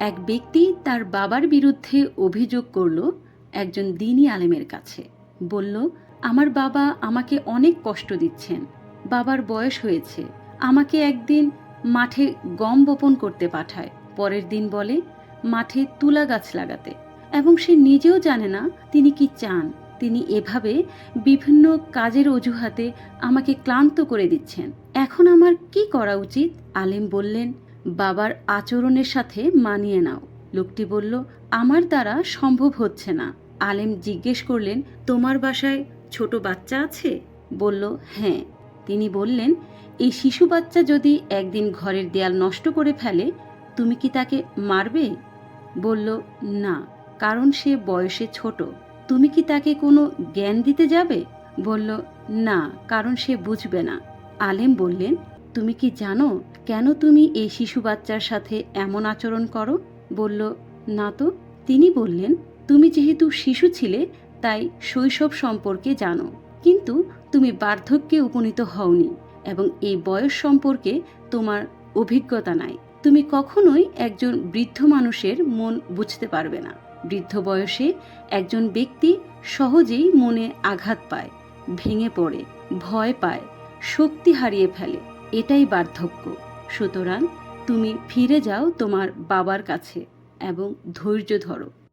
এক ব্যক্তি তার বাবার বিরুদ্ধে অভিযোগ করল একজন দিনী আলেমের কাছে। বলল, আমার বাবা আমাকে অনেক কষ্ট দিচ্ছেন। বাবার বয়স হয়েছে। আমাকে একদিন মাঠে গম বপন করতে পাঠায়। পরের দিন বলে, মাঠে তুলা গাছ লাগাতে। এবং সে নিজেও জানে না তিনি কি চান। তিনি এভাবে বিভিন্ন কাজের অজুহাতে আমাকে ক্লান্ত করে দিচ্ছেন। এখন আমার কি করা উচিত? আলেম বললেন বাবার আচরণের সাথে মানিয়ে নাও। লোকটি বলল, আমার দ্বারা সম্ভব হচ্ছে না। আলেম জিজ্ঞেস করলেন, তোমার বাসায় ছোট বাচ্চা আছে? বলল হ্যাঁ। তিনি বললেন, এই শিশু বাচ্চা যদি একদিন ঘরের দেয়াল নষ্ট করে ফেলে, তুমি কি তাকে মারবে? বলল, না, কারণ সে বয়সে ছোট। তুমি কি তাকে কোনো জ্ঞান দিতে যাবে? বলল, না, কারণ সে বুঝবে না। আলেম বললেন তুমি কি জানো কেন তুমি এই শিশু বাচ্চার সাথে এমন আচরণ করো? বলল, না তো। তিনি বললেন, তুমি যেহেতু শিশু ছিলে, তাই শৈশব সম্পর্কে জানো। কিন্তু তুমি বার্ধক্যে উপনীত হওনি এবং এই বয়স সম্পর্কে তোমার অভিজ্ঞতা নাই। তুমি কখনোই একজন বৃদ্ধ মানুষের মন বুঝতে পারবে না। বৃদ্ধ বয়সে একজন ব্যক্তি সহজেই মনে আঘাত পায়, ভেঙে পড়ে, ভয় পায়, শক্তি হারিয়ে ফেলে। এটাই বার্ধক্য। সুতরাং তুমি ফিরে যাও তোমার বাবার কাছে এবং ধৈর্য ধরো।